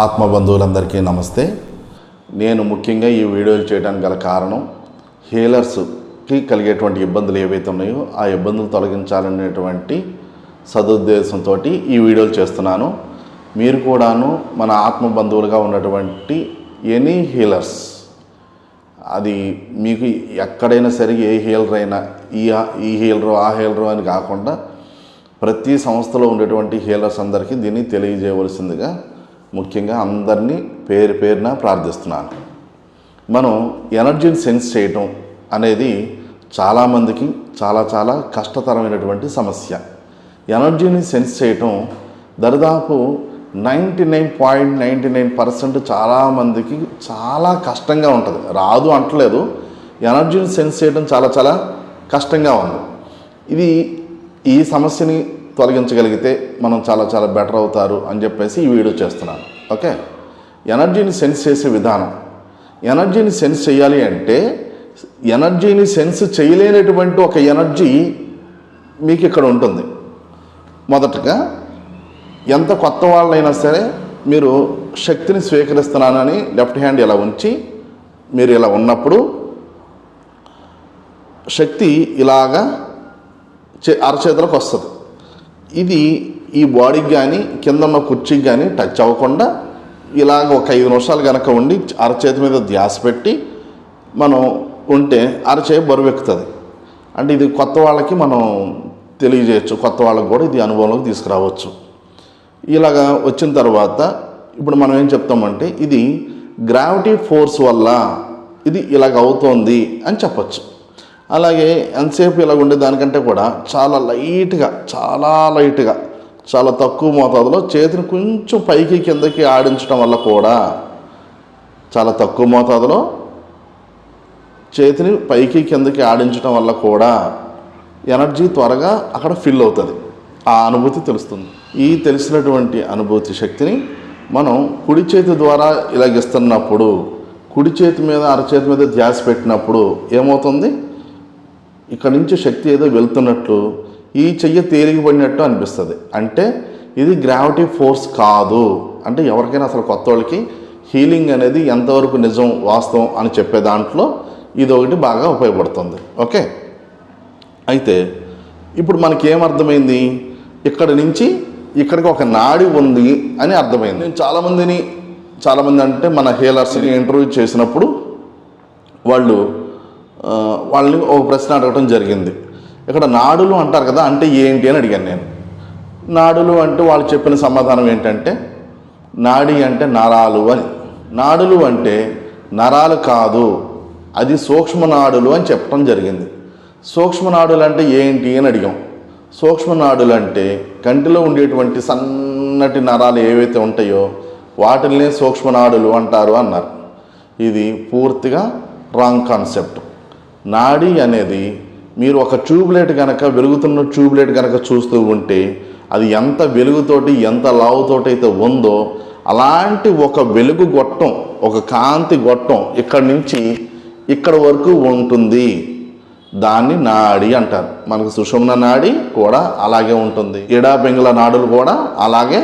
ఆత్మబంధువులందరికీ నమస్తే. నేను ముఖ్యంగా ఈ వీడియోలు చేయడానికి గల కారణం హీలర్స్కి కలిగేటువంటి ఇబ్బందులు ఏవైతే ఉన్నాయో ఆ ఇబ్బందులు తొలగించాలనేటువంటి సదుద్దేశంతో ఈ వీడియోలు చేస్తున్నాను. మీరు కూడాను మన ఆత్మ బంధువులుగా ఉన్నటువంటి ఎనీ హీలర్స్ అది మీకు ఎక్కడైనా సరే ఏ హీలర్ అయినా ఈ ఈ హీలరు ఆ హీలరు అని కాకుండా ప్రతి సంస్థలో ఉండేటువంటి హీలర్స్ అందరికీ దీన్ని తెలియజేయవలసిందిగా ముఖ్యంగా అందరినీ పేరు పేరున ప్రార్థిస్తున్నాను. మనం ఎనర్జీని సెన్స్ చేయటం అనేది చాలామందికి చాలా చాలా కష్టతరమైనటువంటి సమస్య. ఎనర్జీని సెన్స్ చేయటం దరిదాపు ninety nine point ninety nine percent చాలామందికి చాలా కష్టంగా ఉంటుంది. రాదు అంటలేదు. ఎనర్జీని సెన్స్ చేయడం చాలా చాలా కష్టంగా ఉంది. ఇది ఈ సమస్యని తొలగించగలిగితే మనం చాలా చాలా బెటర్ అవుతారు అని చెప్పేసి ఈ వీడియో చేస్తున్నాను. ఓకే? ఎనర్జీని సెన్స్ చేసే విధానం. ఎనర్జీని సెన్స్ చేయాలి అంటే ఎనర్జీని సెన్స్ చేయలేనటువంటి ఒక ఎనర్జీ మీకు ఇక్కడ ఉంటుంది. మొదటగా ఎంత కొత్త వాళ్ళైనా సరే మీరు శక్తిని స్వీకరిస్తున్నానని లెఫ్ట్ హ్యాండ్ ఇలా ఉంచి మీరు ఇలా ఉన్నప్పుడు శక్తి ఇలాగా అరచేతులకు వస్తుంది. ఇది ఈ బాడీకి కానీ కింద ఉన్న కుర్చీకి కానీ టచ్ అవ్వకుండా ఇలాగ ఒక ఐదు నిమిషాలు కనుక ఉండి అరచేతి మీద ధ్యాస పెట్టి మనం ఉంటే అరచేయి బరువు ఎక్కుతుంది అంటే ఇది కొత్త వాళ్ళకి మనం తెలియజేయచ్చు కొత్త వాళ్ళకి కూడా ఇది అనుభవంలోకి తీసుకురావచ్చు. ఇలాగా వచ్చిన తర్వాత ఇప్పుడు మనం ఏం చెప్తామంటే ఇది గ్రావిటీ ఫోర్స్ వల్ల ఇది ఇలాగ అవుతోంది అని చెప్పచ్చు. అలాగే ఎంతసేపు ఇలా ఉండే దానికంటే కూడా చాలా లైట్గా చాలా లైట్గా చాలా తక్కువ మోతాదులో చేతిని కొంచెం పైకి కిందకి ఆడించడం వల్ల కూడా చాలా తక్కువ మోతాదులో చేతిని పైకి కిందకి ఆడించడం వల్ల కూడా ఎనర్జీ త్వరగా అక్కడ ఫిల్ అవుతుంది. ఆ అనుభూతి తెలుస్తుంది. ఈ తెలిసినటువంటి అనుభూతి శక్తిని మనం కుడి చేతి ద్వారా ఇలాగిస్తున్నప్పుడు కుడి చేతి మీద అరచేతి మీద ధ్యాస పెట్టినప్పుడు ఏమవుతుంది? ఇక్కడ నుంచి శక్తి ఏదో వెళ్తున్నట్లు ఈ చెయ్యి తేలిగిపడినట్టు అనిపిస్తుంది. అంటే ఇది గ్రావిటీ ఫోర్స్ కాదు. అంటే ఎవరికైనా అసలు కొత్త వాళ్ళకి హీలింగ్ అనేది ఎంతవరకు నిజం వాస్తవం అని చెప్పే దాంట్లో ఇది ఒకటి బాగా ఉపయోగపడుతుంది. ఓకే? అయితే ఇప్పుడు మనకి ఏమర్థమైంది ఇక్కడ నుంచి ఇక్కడికి ఒక నాడి ఉంది అని అర్థమైంది. నేను చాలామందిని చాలామంది అంటే మన హీలర్స్ని ఇంటర్వ్యూ చేసినప్పుడు వాళ్ళు వాళ్ళని ఒక ప్రశ్న అడగటం జరిగింది. ఇక్కడ నాడులు అంటారు కదా అంటే ఏంటి అని అడిగాను నేను. నాడులు అంటే వాళ్ళు చెప్పిన సమాధానం ఏంటంటే నాడి అంటే నరాలు అని. నాడులు అంటే నరాలు కాదు అది సూక్ష్మనాడులు అని చెప్పడం జరిగింది. సూక్ష్మనాడులు అంటే ఏంటి అని అడిగాం. సూక్ష్మనాడులు అంటే కంటిలో ఉండేటువంటి సన్నటి నరాలు ఏవైతే ఉంటాయో వాటిల్నే సూక్ష్మనాడులు అంటారు అన్నారు. ఇది పూర్తిగా రాంగ్ కాన్సెప్ట్. నాడి అనేది మీరు ఒక ట్యూబ్లైట్ కనుక వెలుగుతున్న ట్యూబ్లైట్ కనుక చూస్తూ ఉంటే అది ఎంత వెలుగుతోటి ఎంత లావుతోటి అయితే ఉందో అలాంటి ఒక వెలుగు గొట్టం ఒక కాంతి గొట్టం ఇక్కడి నుంచి ఇక్కడ వరకు ఉంటుంది. దాన్ని నాడి అంటారు. మనకు సుషుమ్న నాడి కూడా అలాగే ఉంటుంది. ఇడా పెంగుల నాడులు కూడా అలాగే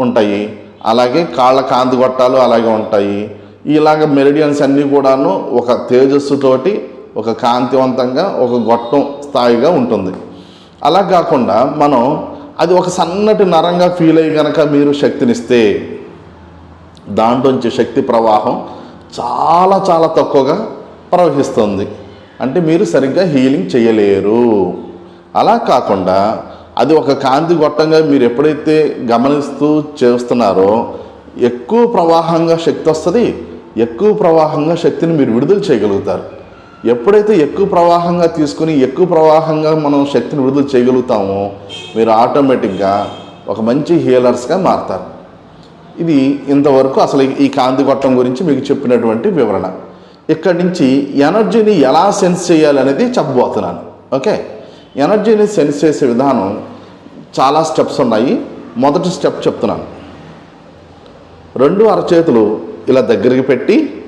ఉంటాయి. అలాగే కాళ్ళ కాంతి గొట్టాలు అలాగే ఉంటాయి. ఇలాగ మెరిడియన్స్ అన్నీ కూడాను ఒక తేజస్సుతోటి ఒక కాంతివంతంగా ఒక గొట్టం స్థాయిగా ఉంటుంది. అలా కాకుండా మనం అది ఒక సన్నటి నరంగా ఫీల్ అయ్యి కనుక మీరు శక్తినిస్తే దాంట్లోంచి శక్తి ప్రవాహం చాలా చాలా తక్కువగా ప్రవహిస్తుంది. అంటే మీరు సరిగ్గా హీలింగ్ చేయలేరు. అలా కాకుండా అది ఒక కాంతి గొట్టంగా మీరు ఎప్పుడైతే గమనిస్తూ చేస్తున్నారో ఎక్కువ ప్రవాహంగా శక్తి వస్తుంది ఎక్కువ ప్రవాహంగా శక్తిని మీరు విడుదల చేయగలుగుతారు. ఎప్పుడైతే ఎక్కువ ప్రవాహంగా తీసుకుని ఎక్కువ ప్రవాహంగా మనం శక్తిని విడుదల చేయగలుగుతామో మీరు ఆటోమేటిక్గా ఒక మంచి హీలర్స్గా మారుతారు. ఇది ఇంతవరకు అసలు ఈ కాంతి గొట్టం గురించి మీకు చెప్పినటువంటి వివరణ. ఇక్కడి నుంచి ఎనర్జీని ఎలా సెన్స్ చేయాలి అనేది చెప్పబోతున్నాను. ఓకే? ఎనర్జీని సెన్స్ చేసే విధానం చాలా స్టెప్స్ ఉన్నాయి. మొదటి స్టెప్ చెప్తున్నాను. రెండు అరచేతులు ఇలా దగ్గరికి పెట్టి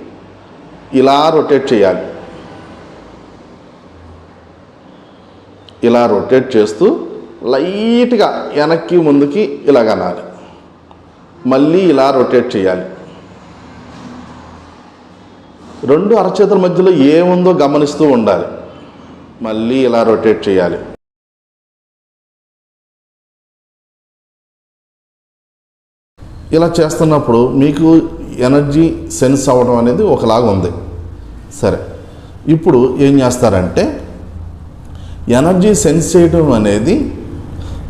ఇలా రొటేట్ చేయాలి. ఇలా రొటేట్ చేస్తూ లైట్గా వెనక్కి ముందుకి ఇలాగ అనాలి. మళ్ళీ ఇలా రొటేట్ చేయాలి. రెండు అరచేతుల మధ్యలో ఏముందో గమనిస్తూ ఉండాలి. మళ్ళీ ఇలా రొటేట్ చేయాలి. ఇలా చేస్తున్నప్పుడు మీకు ఎనర్జీ సెన్స్ అవ్వడం అనేది ఒకలాగా ఉంది. సరే. ఇప్పుడు ఏం చేస్తారంటే ఎనర్జీ సెన్స్ చేయడం అనేది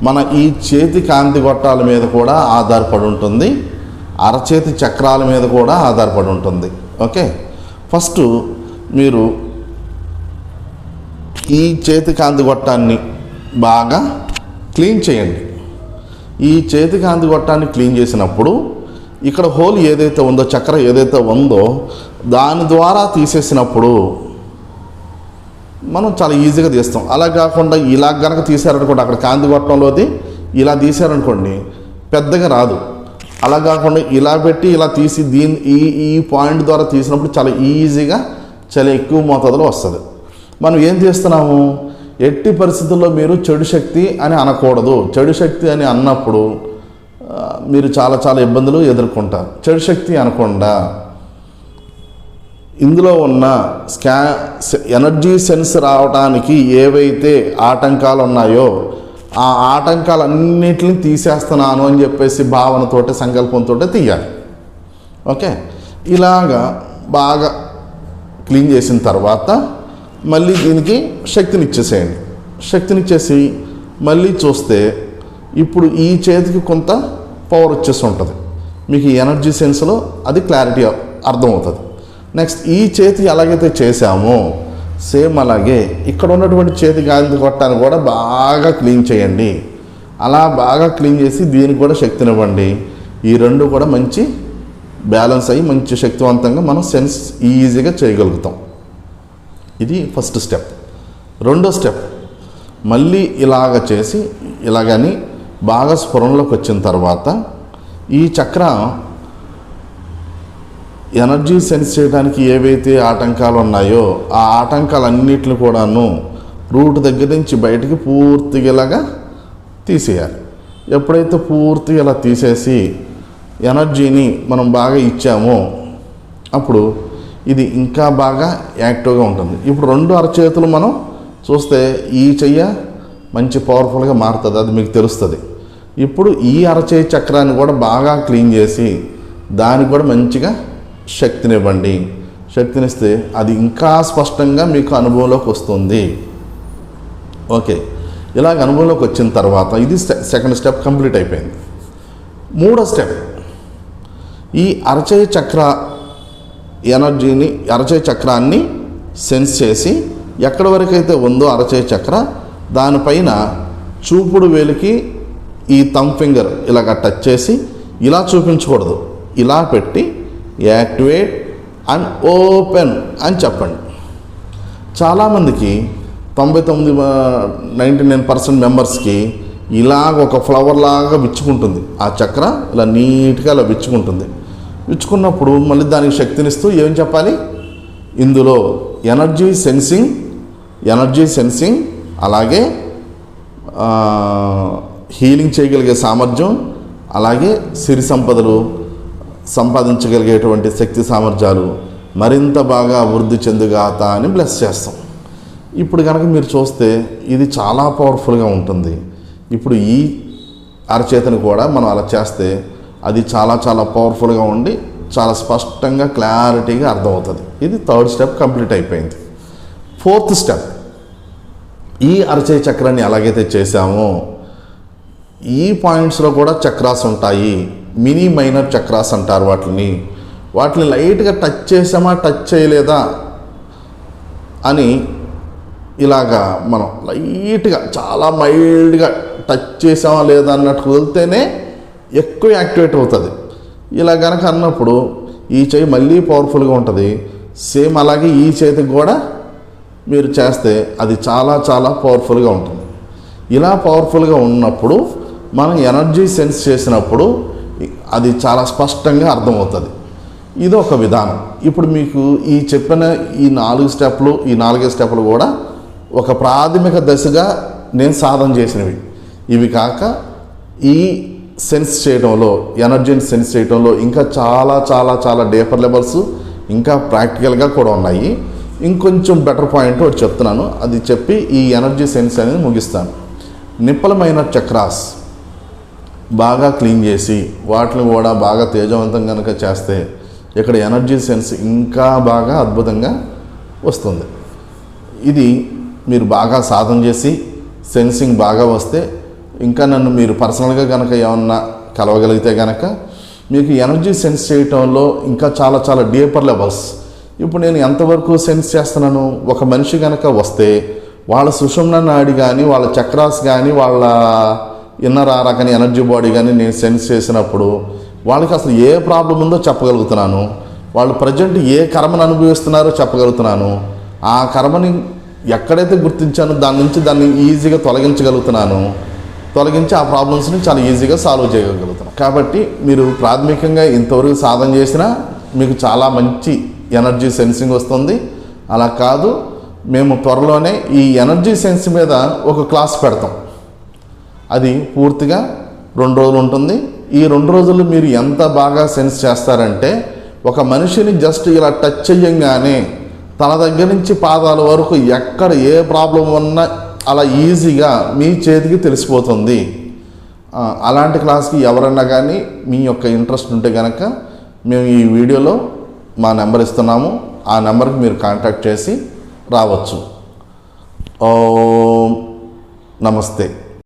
మన ఈ చేతి కాంతి గొట్టాల మీద కూడా ఆధారపడి ఉంటుంది. అరచేతి చక్రాల మీద కూడా ఆధారపడి ఉంటుంది. ఓకే? ఫస్ట్ మీరు ఈ చేతి కాంతి గొట్టాన్ని బాగా క్లీన్ చేయండి. ఈ చేతి కాంతి గొట్టాన్ని క్లీన్ చేసినప్పుడు ఇక్కడ హోల్ ఏదైతే ఉందో చక్రం ఏదైతే ఉందో దాని ద్వారా తీసేసినప్పుడు మనం చాలా ఈజీగా తీస్తాం. అలా కాకుండా ఇలా గనక తీసారనుకోండి అక్కడ కాంతి గొట్టంలోది ఇలా తీసారనుకోండి పెద్దగా రాదు. అలా కాకుండా ఇలా పెట్టి ఇలా తీసి దీని ఈ ఈ పాయింట్ ద్వారా తీసినప్పుడు చాలా ఈజీగా చాలా ఎక్కువ మోతాదులో వస్తుంది. మనం ఏం చేస్తున్నాము? ఎట్టి పరిస్థితుల్లో మీరు చెడు శక్తి అని అనకూడదు. చెడు శక్తి అని అన్నప్పుడు మీరు చాలా చాలా ఇబ్బందులు ఎదుర్కొంటారు. చెడు శక్తి అనకుండా ఇందులో ఉన్న స్కా ఎనర్జీ సెన్స్ రావడానికి ఏవైతే ఆటంకాలు ఉన్నాయో ఆ ఆటంకాలన్నిటిని తీసేస్తున్నాను అని చెప్పేసి భావనతోటి సంకల్పంతో తీయాలి. ఓకే? ఇలాగా బాగా క్లీన్ చేసిన తర్వాత మళ్ళీ దీనికి శక్తినిచ్చేసేయండి. శక్తినిచ్చేసి మళ్ళీ చూస్తే ఇప్పుడు ఈ చేతికి కొంత పవర్ వచ్చేసి ఉంటుంది. మీకు ఎనర్జీ సెన్స్లో అది క్లారిటీ అర్థమవుతుంది. నెక్స్ట్ ఈ చేతి ఎలాగైతే చేసామో సేమ్ అలాగే ఇక్కడ ఉన్నటువంటి చేతి గాంధీ కొట్టాన్ని కూడా బాగా క్లీన్ చేయండి. అలా బాగా క్లీన్ చేసి దీనికి కూడా శక్తినివ్వండి ఈ రెండు కూడా మంచి బ్యాలెన్స్ అయ్యి మంచి శక్తివంతంగా మనం సెన్స్ ఈజీగా చేయగలుగుతాం. ఇది ఫస్ట్ స్టెప్. రెండో స్టెప్ మళ్ళీ ఇలాగ చేసి ఇలాగని బాగా స్ఫురణలోకి వచ్చిన తర్వాత ఈ చక్రం ఎనర్జీ సెన్స్ చేయడానికి ఏవైతే ఆటంకాలు ఉన్నాయో ఆ ఆటంకాలన్నిటిని కూడాను రూట్ దగ్గర నుంచి బయటికి పూర్తిగా ఇలాగా తీసేయాలి. ఎప్పుడైతే పూర్తిగా ఇలా తీసేసి ఎనర్జీని మనం బాగా ఇచ్చామో అప్పుడు ఇది ఇంకా బాగా యాక్టివ్గా ఉంటుంది. ఇప్పుడు రెండు అరచేతులు మనం చూస్తే ఈ చెయ్య మంచి పవర్ఫుల్గా మారుతుంది. అది మీకు తెలుస్తుంది. ఇప్పుడు ఈ అరచేయి చక్రాన్ని కూడా బాగా క్లీన్ చేసి దానికి కూడా మంచిగా శక్తినివ్వండి. శక్తినిస్తే అది ఇంకా స్పష్టంగా మీకు అనుభవంలోకి వస్తుంది. ఓకే. ఇలాగ అనుభవంలోకి వచ్చిన తర్వాత ఇది సెకండ్ స్టెప్ కంప్లీట్ అయిపోయింది. మూడో స్టెప్. ఈ అరచయ చక్ర ఎనర్జీని అరచయ చక్రాన్ని సెన్స్ చేసి ఎక్కడి వరకైతే ఉందో అరచయ చక్ర దానిపైన చూపుడు వేలికి ఈ థమ్ ఫింగర్ ఇలాగ టచ్ చేసి ఇలా చూపించకూడదు. ఇలా పెట్టి యాక్టివేట్ అండ్ ఓపెన్ అని చెప్పండి. చాలామందికి తొంభై తొమ్మిది నైంటీ నైన్ పర్సెంట్ మెంబర్స్కి ఇలాగ ఒక ఫ్లవర్ లాగా విచ్చుకుంటుంది. ఆ చక్ర ఇలా నీట్గా ఇలా విచ్చుకుంటుంది. విచ్చుకున్నప్పుడు మళ్ళీ దానికి శక్తినిస్తూ ఏం చెప్పాలి? ఇందులో ఎనర్జీ సెన్సింగ్ ఎనర్జీ సెన్సింగ్ అలాగే హీలింగ్ చేయగలిగే సామర్థ్యం అలాగే సిరి సంపదలు సంపాదించగలిగేటువంటి శక్తి సామర్థ్యాలు మరింత బాగా అభివృద్ధి చెందుగాత అని బ్లెస్ చేస్తాం. ఇప్పుడు కనుక మీరు చూస్తే ఇది చాలా పవర్ఫుల్గా ఉంటుంది. ఇప్పుడు ఈ అరచేతను కూడా మనం అలా చేస్తే అది చాలా చాలా పవర్ఫుల్గా ఉండి చాలా స్పష్టంగా క్లారిటీగా అర్థమవుతుంది. ఇది థర్డ్ స్టెప్ కంప్లీట్ అయిపోయింది. ఫోర్త్ స్టెప్ ఈ అరచేయి చక్రాన్ని ఎలాగైతే చేశామో ఈ పాయింట్స్లో కూడా చక్రాస్ ఉంటాయి. మినీ మైనర్ చక్రాస్ అంటారు వాటిని. వాటిని లైట్గా టచ్ చేసామా టచ్ చేయలేదా అని ఇలాగా మనం లైట్గా చాలా మైల్డ్గా టచ్ చేసామా లేదా అన్నట్టు వదిలితేనే ఎక్కువ యాక్టివేట్ అవుతుంది. ఇలా కనుక అన్నప్పుడు ఈ చేయి మళ్ళీ పవర్ఫుల్గా ఉంటుంది. సేమ్ అలాగే ఈ చేతికి కూడా మీరు చేస్తే అది చాలా చాలా పవర్ఫుల్గా ఉంటుంది. ఇలా పవర్ఫుల్గా ఉన్నప్పుడు మనం ఎనర్జీ సెన్స్ చేసినప్పుడు అది చాలా స్పష్టంగా అర్థమవుతుంది. ఇది ఒక విధానం. ఇప్పుడు మీకు ఈ చెప్పిన ఈ నాలుగు స్టెప్లు ఈ నాలుగే స్టెప్లు కూడా ఒక ప్రాథమిక దశగా నేను సాధన చేసినవి. ఇవి కాక ఈ సెన్స్ చేయడంలో ఎనర్జీని సెన్స్ చేయడంలో ఇంకా చాలా చాలా చాలా డేపర్ లెవెల్స్ ఇంకా ప్రాక్టికల్గా కూడా ఉన్నాయి. ఇంకొంచెం బెటర్ పాయింట్ ఒకటి చెప్తున్నాను. అది చెప్పి ఈ ఎనర్జీ సెన్స్ అనేది ముగిస్తాను. నిప్పలమైన చక్రాస్. బాగా క్లీన్ చేసి వాటిని కూడా బాగా తేజవంతం కనుక చేస్తే ఇక్కడ ఎనర్జీ సెన్స్ ఇంకా బాగా అద్భుతంగా వస్తుంది. ఇది మీరు బాగా సాధన చేసి సెన్సింగ్ బాగా వస్తే ఇంకా నన్ను మీరు పర్సనల్గా కనుక ఏమన్నా కలవగలిగితే కనుక మీకు ఎనర్జీ సెన్స్ చేయటంలో ఇంకా చాలా చాలా డీపర్ లెవెల్స్. ఇప్పుడు నేను ఎంతవరకు సెన్స్ చేస్తున్నాను? ఒక మనిషి కనుక వస్తే వాళ్ళ సుషుమ్న నాడి కానీ వాళ్ళ చక్రాస్ కానీ వాళ్ళ ఇన్నర్ ఆరా కానీ ఎనర్జీ బాడీ కానీ నేను సెన్స్ చేసినప్పుడు వాళ్ళకి అసలు ఏ ప్రాబ్లం ఉందో చెప్పగలుగుతున్నాను. వాళ్ళు ప్రజెంట్ ఏ కర్మను అనుభవిస్తున్నారో చెప్పగలుగుతున్నాను. ఆ కర్మని ఎక్కడైతే గుర్తించానో దాని నుంచి దాన్ని ఈజీగా తొలగించగలుగుతున్నాను. తొలగించి ఆ ప్రాబ్లమ్స్ని చాలా ఈజీగా సాల్వ్ చేయగలుగుతున్నాను. కాబట్టి మీరు ప్రాథమికంగా ఇంతవరకు సాధన చేసినా మీకు చాలా మంచి ఎనర్జీ సెన్సింగ్ వస్తుంది. అలా కాదు మేము త్వరలోనే ఈ ఎనర్జీ సెన్స్ మీద ఒక క్లాస్ పెడతాం. అది పూర్తిగా రెండు రోజులు ఉంటుంది. ఈ రెండు రోజులు మీరు ఎంత బాగా సెన్స్ చేస్తారంటే ఒక మనిషిని జస్ట్ ఇలా టచ్ చేయంగానే తన దగ్గర నుంచి పాదాల వరకు ఎక్కడ ఏ ప్రాబ్లం ఉన్నా అలా ఈజీగా మీ చేతికి తెలిసిపోతుంది. అలాంటి క్లాస్కి ఎవరన్నా కానీ మీ యొక్క ఇంట్రెస్ట్ ఉంటే కనుక మేము ఈ వీడియోలో మా నెంబర్ ఇస్తున్నాము. ఆ నెంబర్కి మీరు కాంటాక్ట్ చేసి రావచ్చు. నమస్తే.